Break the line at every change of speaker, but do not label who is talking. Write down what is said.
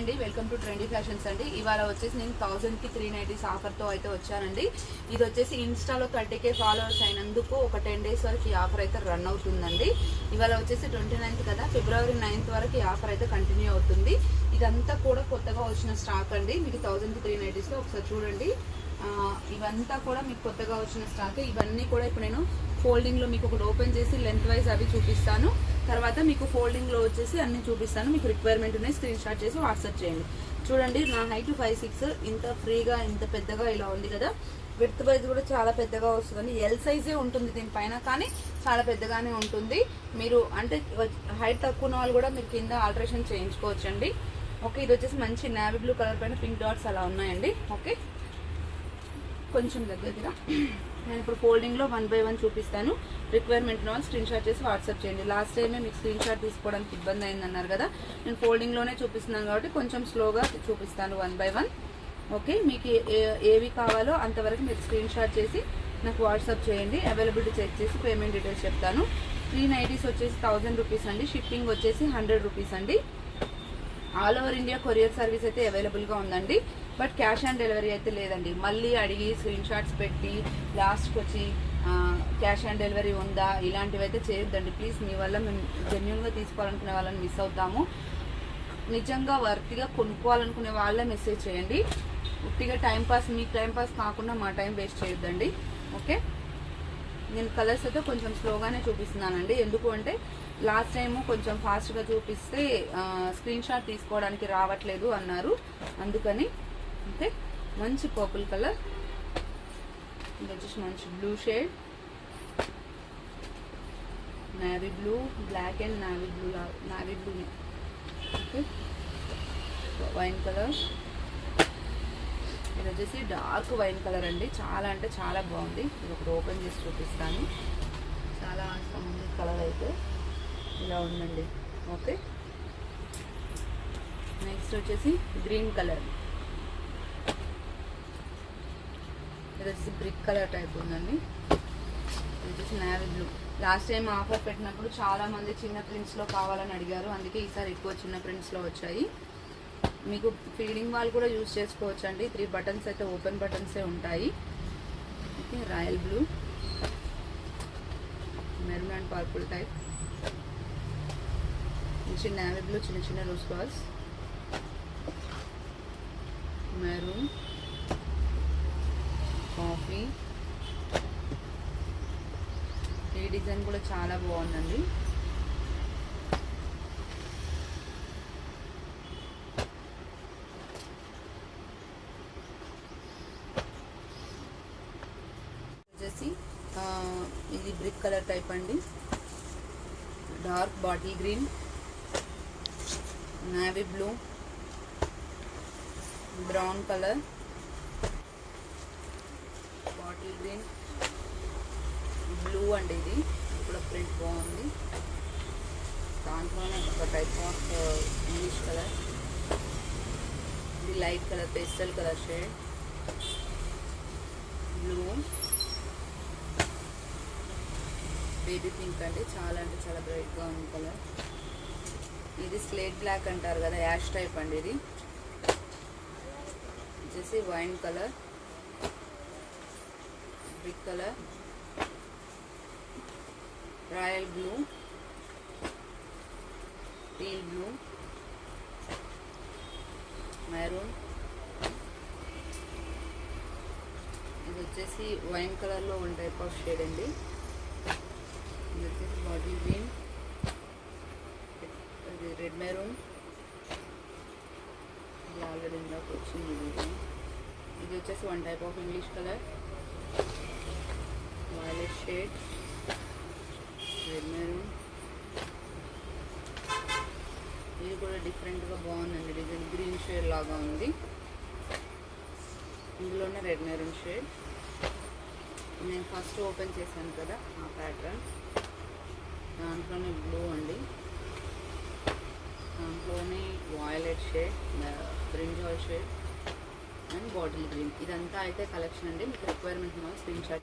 అండి. Welcome to trendy fashions అండి. ఇవాళ వచ్చేసి నేను థౌజండ్కి త్రీ నైంటీస్ ఆఫర్తో అయితే వచ్చానండి. ఇది వచ్చేసి ఇన్స్టాలో థర్టీ కే ఫాలోవర్స్ అయినందుకు ఒక టెన్ డేస్ వరకు ఈ ఆఫర్ అయితే రన్ అవుతుందండి. ఇవాళ వచ్చేసి ట్వంటీ నైన్త్ కదా. ఫిబ్రవరి నైన్త్ వరకు ఈ ఆఫర్ అయితే కంటిన్యూ అవుతుంది. ఇదంతా కూడా కొత్తగా వచ్చిన స్టాక్ అండి. మీకు థౌజండ్కి త్రీ నైంటీస్లో ఒకసారి చూడండి. ఇవంతా కూడా మీకు కొత్తగా వచ్చిన స్టాక్ ఇవన్నీ కూడా ఇప్పుడు నేను ఫోల్డింగ్లో మీకు ఒకటి ఓపెన్ చేసి లెంత్ వైజ్ అవి చూపిస్తాను. తర్వాత మీకు ఫోల్డింగ్లో వచ్చేసి అన్ని చూపిస్తాను. మీకు రిక్వైర్మెంట్ ఉన్నాయి స్క్రీన్ షాట్ చేసి వాట్సాప్ చేయండి. చూడండి నా హైట్ ఫైవ్ సిక్స్ ఇంత ఫ్రీగా ఇంత పెద్దగా ఇలా ఉంది కదా. విత్ వైజ్ కూడా చాలా పెద్దగా వస్తుంది ఎల్ సైజే ఉంటుంది దీనిపైన కానీ చాలా పెద్దగానే ఉంటుంది. మీరు అంటే హైట్ తక్కువ ఉన్న వాళ్ళు కూడా మీరు కింద ఆల్టరేషన్ చేయించుకోవచ్చండి. ఓకే ఇది వచ్చేసి మంచి నావీ బ్లూ కలర్ పైన పింక్ డాట్స్ అలా ఉన్నాయండి. ఓకే కొంచెం దగ్గర నేను ఇప్పుడు ఫోల్డింగ్లో వన్ బై వన్ చూపిస్తాను. రిక్వైర్మెంట్ నాన్ స్క్రీన్ షాట్ చేసి వాట్సాప్ చేయండి. లాస్ట్ టైమే మీకు స్క్రీన్ షాట్ తీసుకోవడానికి ఇబ్బంది అయిందన్నారు కదా. నేను ఫోల్డింగ్లోనే చూపిస్తున్నాను కాబట్టి కొంచెం స్లోగా చూపిస్తాను వన్ బై వన్. ఓకే మీకు ఏ- ఏవి కావాలో అంతవరకు మీరు స్క్రీన్ షాట్ చేసి నాకు వాట్సాప్ చేయండి. అవైలబిలిటీ చెక్ చేసి పేమెంట్ డీటెయిల్స్ చెప్తాను. త్రీ నైటీస్ వచ్చేసి థౌజండ్ రూపీస్ అండి. షిప్పింగ్ వచ్చేసి హండ్రెడ్ రూపీస్ అండి. All over India courier service అయితే అవైలబుల్గా ఉందండి. బట్ క్యాష్ ఆన్ డెలివరీ అయితే లేదండి. మళ్ళీ అడిగి స్క్రీన్ షాట్స్ పెట్టి లాస్ట్కి వచ్చి క్యాష్ ఆన్ డెలివరీ ఉందా? ఇలాంటివి అయితే చేయొద్దండి. ప్లీజ్ మీ వల్ల మేము జెన్యున్గా తీసుకోవాలనుకునే వాళ్ళని మిస్ అవుతాము. నిజంగా వర్తిగా కొనుక్కోవాలనుకునే వాళ్ళే మెసేజ్ చేయండి. ఉట్టిగా టైంపాస్ మీ మీకు కాకుండా మా టైం వేస్ట్ చేయొద్దండి. ఓకే నేను కలర్స్ అయితే కొంచెం స్లోగానే చూపిస్తున్నానండి. ఎందుకు అంటే లాస్ట్ టైం కొంచెం ఫాస్ట్గా చూపిస్తే స్క్రీన్ షాట్ తీసుకోవడానికి రావట్లేదు అన్నారు. అందుకని అంటే మంచి పర్పుల్ కలర్. ఇది వచ్చేసి మంచి blue shade. Navy blue black and navy blue navy blue okay. Wine colour. ఇది వచ్చేసి డార్క్ వైన్ కలర్ అండి. చాలా అంటే చాలా బాగుంది. ఇది ఒకటి ఓపెన్ చేసి చూపిస్తాను. చాలా ఉంది కలర్ అయితే. ఇలా ఉందండి. ఓకే. నెక్స్ట్ వచ్చేసి గ్రీన్ కలర్. ఇది వచ్చేసి బ్రిక్ కలర్ టైప్ ఉందండి. ఇది వచ్చేసి navy blue. Last time offer పెట్టినప్పుడు చాలామంది చిన్న ప్రింట్స్లో కావాలని అడిగారు. అందుకే ఈసారి ఎక్కువ చిన్న ప్రింట్స్లో వచ్చాయి. మీకు ఫీడింగ్ వాల్ కూడా యూజ్ చేసుకోవచ్చు అండి త్రీ బటన్స్ అయితే ఓపెన్ బటన్సే ఉంటాయి. Okay royal blue. Maroon and purple type. చిన్న నావీ బ్లూ చిన్న చిన్న రోజ్ బాల్స్. మెరూన్. కాఫీ. ఈ డిజైన్ కూడా చాలా బాగుందండి. వచ్చేసి ఇది బ్రిక్ కలర్ టైప్ అండి. Dark bottle green. Navy blue brown colour bottle green blue అండి ఇది. ఇప్పుడు ప్రింట్ బాగుంది. దాంట్లోనే ఒక టైప్ ఆఫ్ ఇంగ్లీష్ కలర్ ఇది light colour pastel colour shade blue baby pink అంటే చాలా అంటే చాలా బ్రైట్గా ఉంది కలర్ ఇది స్లేట్ బ్లాక్ అంటారు కదా యాష్ టైప్ అండి ఇది. వచ్చేసి wine colour brick colour royal blue teal blue maroon. ఇది వచ్చేసి వైన్ కలర్లో వన్ టైప్ ఆఫ్ షేడ్ అండి. ఇది వచ్చేసి బాడీ గ్రీన్. ఇది రెడ్ మెరూన్ ఇది ఆల్రెడీ ఇందాక వచ్చింది ఇది. వచ్చేసి one type of English colour violet shade red maroon ఇది కూడా డిఫరెంట్గా బాగుందండి. డిజైన్ గ్రీన్ షేడ్ లాగా ఉంది. ఇందులోనే రెడ్ మెరూన్ షేడ్ నేను ఫస్ట్ ఓపెన్ చేశాను కదా ఆ ప్యాటర్న్ దాంట్లోనే బ్లూ అండి దాంట్లోనే violet shade brinjal shade and bottle green ఇదంతా అయితే కలెక్షన్ అండి. మీకు రిక్వైర్మెంట్ స్క్రీన్ షాట్